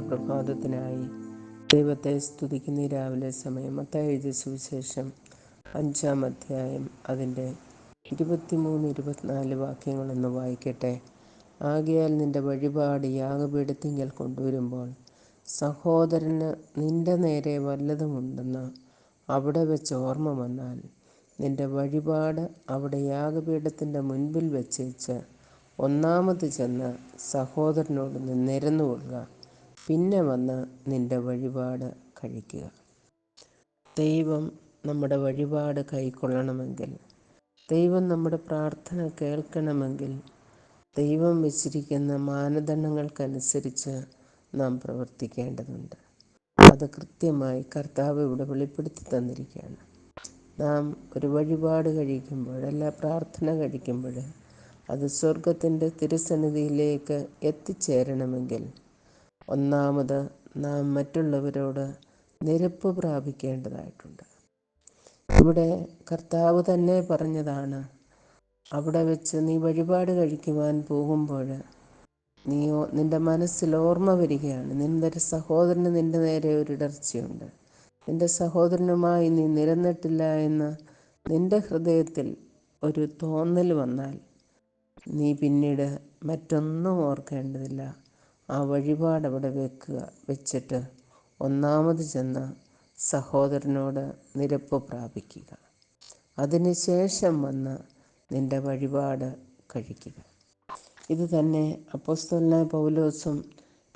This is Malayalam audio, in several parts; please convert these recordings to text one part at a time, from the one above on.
പ്രഭാതത്തിനായി ദൈവത്തെ സ്തുതിക്കുന്ന. ഈ രാവിലെ സമയം മത്തായി സുവിശേഷം അഞ്ചാം അധ്യായം അതിന്റെ ഇരുപത്തിമൂന്ന് ഇരുപത്തിനാല് വാക്യങ്ങളൊന്ന് വായിക്കട്ടെ. ആകയാൽ നിന്റെ വഴിപാട് യാഗപീഠത്തിങ്കൽ കൊണ്ടുവരുമ്പോൾ സഹോദരന് നിന്റെ നേരെ വല്ലതുമുണ്ടെന്ന് അവിടെ വെച്ച് ഓർമ്മ വന്നാൽ നിന്റെ വഴിപാട് അവിടെ യാഗപീഠത്തിന്റെ മുൻപിൽ വെച്ചേച്ച് ഒന്നാമത് ചെന്ന് സഹോദരനോട് നിന്നിരുന്നു കൊള്ളുക. പിന്നെ വന്ന് നിന്റെ വഴിപാട് കഴിക്കുക. ദൈവം നമ്മുടെ വഴിപാട് കൈക്കൊള്ളണമെങ്കിൽ ദൈവം നമ്മുടെ പ്രാർത്ഥന കേൾക്കണമെങ്കിൽ ദൈവം വെച്ചിരിക്കുന്ന മാനദണ്ഡങ്ങൾക്കനുസരിച്ച് നാം പ്രവർത്തിക്കേണ്ടതുണ്ട്. അത് കൃത്യമായി കർത്താവ് ഇവിടെ വെളിപ്പെടുത്തി തന്നിരിക്കുകയാണ്. നാം ഒരു വഴിപാട് കഴിക്കുമ്പോൾ അല്ല പ്രാർത്ഥന കഴിക്കുമ്പോൾ അത് സ്വർഗത്തിന്റെ തിരുസന്നിധിയിലേക്ക് എത്തിച്ചേരണമെങ്കിൽ ഒന്നാമത് നാം മറ്റുള്ളവരോട് നിരപ്പ് പ്രാപിക്കേണ്ടതായിട്ടുണ്ട്. ഇവിടെ കർത്താവ് തന്നെ പറഞ്ഞതാണ് അവിടെ വെച്ച് നീ വഴിപാട് കഴിക്കുവാൻ പോകുമ്പോൾ നീ നിന്റെ മനസ്സിൽ ഓർമ്മ വരികയാണ്. നിന്റെ സഹോദരന് നിന്റെ നേരെ ഒരു ഇടർച്ചയുണ്ട്. നിന്റെ സഹോദരനുമായി നീ നിരന്നിട്ടില്ല എന്ന് നിന്റെ ഹൃദയത്തിൽ ഒരു തോന്നൽ വന്നാൽ നീ പിന്നീട് മറ്റൊന്നും ഓർക്കേണ്ടതില്ല. ആ വഴിപാട് അവിടെ വെക്കുക വെച്ചിട്ട് ഒന്നാമത് ചെന്ന് സഹോദരനോട് നിരപ്പ് പ്രാപിക്കുക. അതിനുശേഷം വന്ന് നിന്റെ വഴിപാട് കഴിക്കുക. ഇത് തന്നെ അപ്പോസ്തലനായ പൗലോസും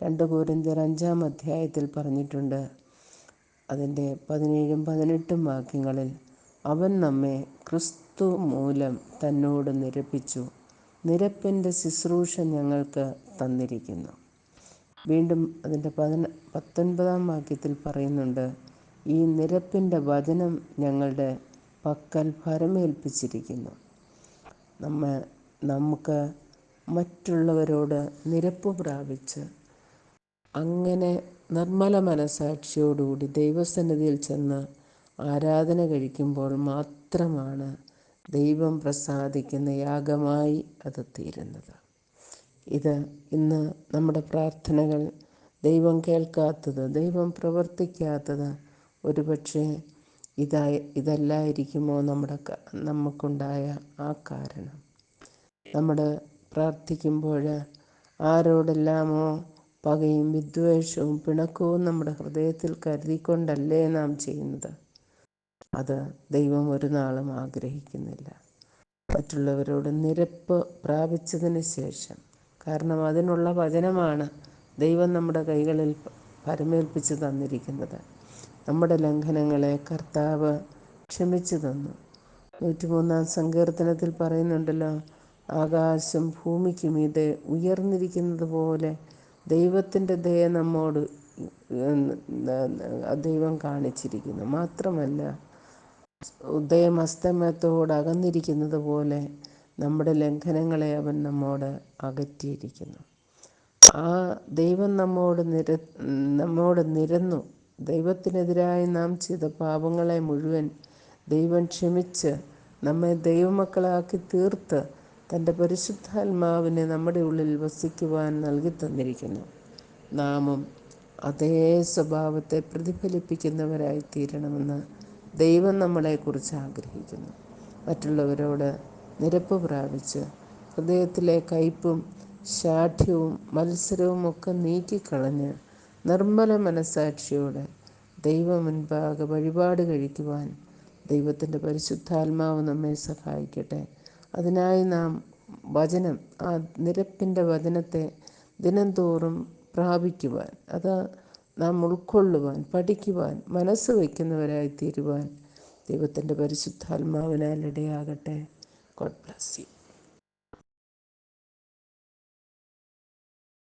രണ്ട് കോരിന്ത്യർ അഞ്ചാം അധ്യായത്തിൽ പറഞ്ഞിട്ടുണ്ട്. അതിന്റെ പതിനേഴും പതിനെട്ടും വാക്യങ്ങളിൽ അവൻ നമ്മെ ക്രിസ്തു മൂലം തന്നോട് നിരപ്പിച്ചു. നിരപ്പിന്റെ ശുശ്രൂഷ ഞങ്ങൾക്ക് തന്നിരിക്കുന്നു. വീണ്ടും അതിന്റെ പതിന പത്തൊൻപതാം വാക്യത്തിൽ പറയുന്നുണ്ട് ഈ നിരപ്പിന്റെ വചനം ഞങ്ങളുടെ പക്കൽ ഫലമേൽപ്പിച്ചിരിക്കുന്നു നമ്മ നമുക്ക് മറ്റുള്ളവരോട് നിരപ്പ് പ്രാപിച്ച് അങ്ങനെ നിർമ്മല മനസാക്ഷിയോടുകൂടി ദൈവസന്നിധിയിൽ ചെന്ന് ആരാധന കഴിക്കുമ്പോൾ മാത്രമാണ് ദൈവം പ്രസാദിക്കുന്ന യാഗമായി അത് തീരുന്നത്. ഇത് ഇന്ന് നമ്മുടെ പ്രാർത്ഥനകൾ ദൈവം കേൾക്കാത്തത് ദൈവം പ്രവർത്തിക്കാത്തത് ഒരുപക്ഷെ ഇതായി ഇതല്ലായിരിക്കുമോ നമ്മുടെ നമുക്കുണ്ടായ ആ കാരണം. നമ്മൾ പ്രാർത്ഥിക്കുമ്പോൾ ആരോടെല്ലാമോ പകയും വിദ്വേഷവും പിണക്കവും നമ്മുടെ ഹൃദയത്തിൽ കരുതിക്കൊണ്ടല്ലേ നാം ചെയ്യുന്നത്? അത് ദൈവം ഒരു നാളും ആഗ്രഹിക്കുന്നില്ല. മറ്റുള്ളവരോട് നിരപ്പ് പ്രാപിച്ചതിന് ശേഷം. കാരണം അതിനുള്ള വചനമാണ് ദൈവം നമ്മുടെ കൈകളിൽ പരമേൽപ്പിച്ച് തന്നിരിക്കുന്നത്. നമ്മുടെ ലംഘനങ്ങളെ കർത്താവ് ക്ഷമിച്ചു തന്നു. നൂറ്റിമൂന്നാം സങ്കീർത്തനത്തിൽ പറയുന്നുണ്ടല്ലോ ആകാശം ഭൂമിക്കും മീതെ ഉയർന്നിരിക്കുന്നത് പോലെ ദൈവത്തിന്റെ ദയ നമ്മോട് ദൈവം കാണിച്ചിരിക്കുന്നു. മാത്രമല്ല ഉദയം അസ്തമയത്തോട് അകന്നിരിക്കുന്നത് പോലെ നമ്മുടെ ലംഘനങ്ങളെ അവൻ നമ്മോട് അകറ്റിയിരിക്കുന്നു. ആ ദൈവം നമ്മോട് നിര നമ്മോട് നിരന്നു. ദൈവത്തിനെതിരായി നാം ചെയ്ത പാപങ്ങളെ മുഴുവൻ ദൈവം ക്ഷമിച്ച് നമ്മെ ദൈവമക്കളാക്കി തീർത്ത് തന്റെ പരിശുദ്ധാത്മാവിനെ നമ്മുടെ ഉള്ളിൽ വസിക്കുവാൻ നൽകി തന്നിരിക്കുന്നു. നാമും അതേ സ്വഭാവത്തെ പ്രതിഫലിപ്പിക്കുന്നവരായി തീരണമെന്ന് ദൈവം നമ്മളെക്കുറിച്ച് ആഗ്രഹിക്കുന്നു. മറ്റുള്ളവരോട് നിരപ്പ് പ്രാപിച്ച് ഹൃദയത്തിലെ കയ്പും ശാഠ്യവും മത്സരവും ഒക്കെ നീക്കിക്കളഞ്ഞ് നിർമ്മല മനസാക്ഷിയോടെ ദൈവം മുൻപാകെ വഴിപാട് കഴിക്കുവാൻ ദൈവത്തിന്റെ പരിശുദ്ധാത്മാവ് നമ്മെ സഹായിക്കട്ടെ. അതിനായി നാം വചനം ആ നിരപ്പിന്റെ വചനത്തെ ദിനംതോറും പ്രാപിക്കുവാൻ. അത് നാം ഉൾക്കൊള്ളുവാൻ പഠിക്കുവാൻ മനസ്സ് വയ്ക്കുന്നവരായി തീരുവാൻ ദൈവത്തിന്റെ പരിശുദ്ധാത്മാവിനാൽ ഇടയാകട്ടെ. God bless you